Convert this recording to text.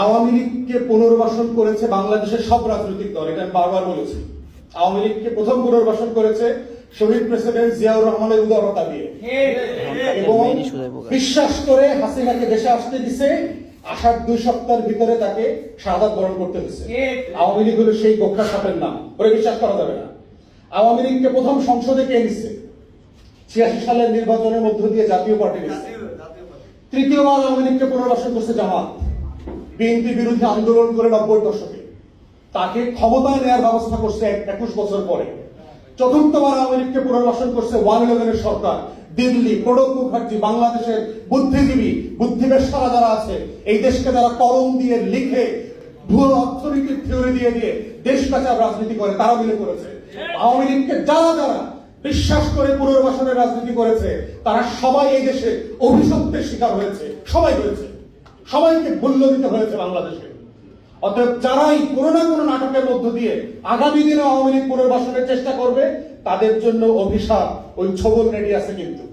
আওয়ামী লীগকে পুনর্বাসন করেছে বাংলাদেশের সব রাজনৈতিক দল, এটা আমি বারবার বলেছি। আওয়ামী লীগকে প্রথম পুনর্বাসন করেছে শহীদ প্রেসিডেন্ট জিয়াউর রহমানের উদারতা দিয়ে। এবং বিশ্বাস করে হাসিনাকে দেশে আসতে দিছে আসার দুই সপ্তাহের ভিতরে তাকে শাহাদাত বরণ করতে হয়েছে আওয়ামী লীগ হলো সেই গোখা সাপের নাম ওরে বিশ্বাস করা যাবে না। আওয়ামী লীগকে প্রথম সংসদে কে নিচ্ছে ছিয়াশি সালের নির্বাচনের মধ্য দিয়ে জাতীয় পার্টি নিচ্ছে তৃতীয়বার আওয়ামী লীগকে পুনর্বাসন করছে জামাত। বিএনপি বিরুদ্ধে আন্দোলন করে নব্বই দশকে। তাকে ক্ষমতায় নেওয়ার ব্যবস্থা করছে একুশ বছর পরে। চতুর্থবার আওয়ামী লীগকে পুনর্বাসন করছে ওয়ান ইলেভেনের সরকার। দিল্লি, প্রণব মুখার্জি, বাংলাদেশের বুদ্ধিজীবী বুদ্ধিবেশারা যারা আছে, এই দেশকে যারা কলম দিয়ে লিখে ভুয়ো অর্থনৈতিক থিওরি দিয়ে দিয়ে দেশ বাঁচার রাজনীতি করে, তারা মিলে করেছে। আওয়ামী লীগকে যারা যারা বিশ্বাস করে পুনর্বাসনের রাজনীতি করেছে, তারা সবাই এই দেশে অভিশপ্তের শিকার হয়েছে। সবাই হয়েছে। সবাইকে মূল্য দিতে হয়েছে বাংলাদেশে অতএব যারাই কোনো না কোনো নাটকের মধ্য দিয়ে আগামী দিনে আওয়ামী লীগ পুনর্বাসনের চেষ্টা করবে, তাদের জন্য অভিশাপ ওই ছবল রেডি আছে কিন্তু।